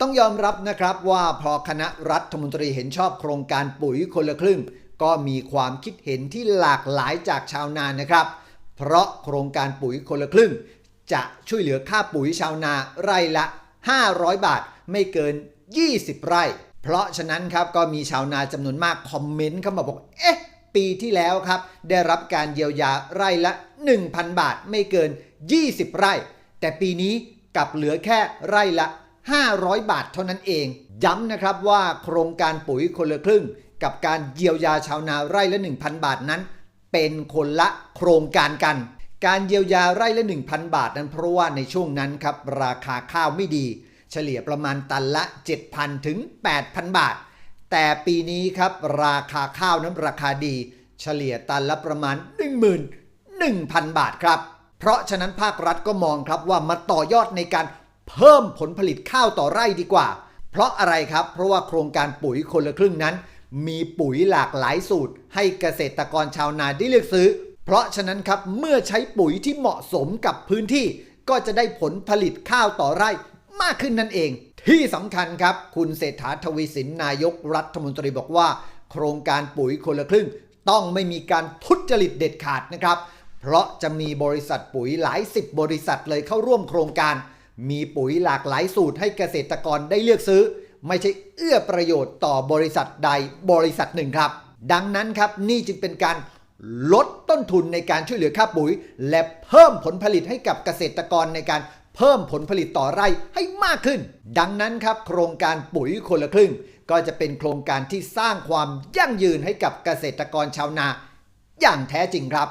ต้องยอมรับนะครับว่าพอคณะรัฐมนตรีเห็นชอบโครงการปุ๋ยคนละครึ่ง ก็มีความคิดเห็นที่หลากหลายจากชาวนานะครับ เพราะโครงการปุ๋ยคนละครึ่ง จะช่วยเหลือค่าปุ๋ยชาวนาไร่ละ 500 บาท ไม่เกิน 20 ไร่ เพราะฉะนั้นครับก็มีชาวนาจำนวนมากคอมเมนต์เข้ามาบอก เอ๊ะ ปีที่แล้วครับ ได้รับการเยียวยาไร่ละ 1,000 บาท ไม่เกิน 20 ไร่ แต่ปีนี้กลับเหลือแค่ไร่ละ 500 บาทเท่านั้นเอง ย้ำนะครับว่าโครงการปุ๋ยคนละครึ่ง กับการเยียวยาชาวนาไร่ละ 1,000 บาทนั้น เป็นคนละโครงการกัน การเยียวยาไร่ละ 1,000 บาทนั้นเพราะว่าในช่วงนั้นครับราคาข้าวไม่ดี เฉลี่ยประมาณตันละ 7,000 ถึง 8,000 บาท แต่ปีนี้ครับราคาข้าวนั้นราคาดี เฉลี่ยตันละประมาณ11,000 บาทครับ เพราะฉะนั้นภาครัฐก็มองครับว่ามาต่อยอดในการ เพิ่มผลผลิตข้าวต่อไร่ดีกว่า เพราะอะไรครับ เพราะว่าโครงการปุ๋ยคนละครึ่งนั้น มีปุ๋ยหลากหลายสูตร ให้เกษตรกรชาวนาได้เลือกซื้อ เพราะฉะนั้นครับเมื่อใช้ปุ๋ยที่เหมาะสมกับพื้นที่ ก็จะได้ผลผลิตข้าวต่อไร่มากขึ้นนั่นเอง ที่สำคัญครับ คุณเศรษฐาทวีสินนายกรัฐมนตรีบอกว่า โครงการปุ๋ยคนละครึ่ง ต้องไม่มีการทุจริตเด็ดขาดนะครับ เพราะจะมีบริษัทปุ๋ยหลายสิบบริษัทเลยเข้าร่วมโครงการ มีปุ๋ยหลากหลายสูตรให้เกษตรกรได้เลือกซื้อ ไม่ใช่เอื้อประโยชน์ต่อบริษัทใดบริษัทหนึ่งครับ ดังนั้นครับนี่จึงเป็นการลดต้นทุนในการช่วยเหลือค่าปุ๋ย และเพิ่มผลผลิตให้กับเกษตรกรในการเพิ่มผลผลิตต่อไร่ให้มากขึ้น ดังนั้นครับ โครงการปุ๋ยคนละครึ่ง ก็จะเป็นโครงการที่สร้างความยั่งยืนให้กับเกษตรกรชาวนา อย่างแท้จริงครับ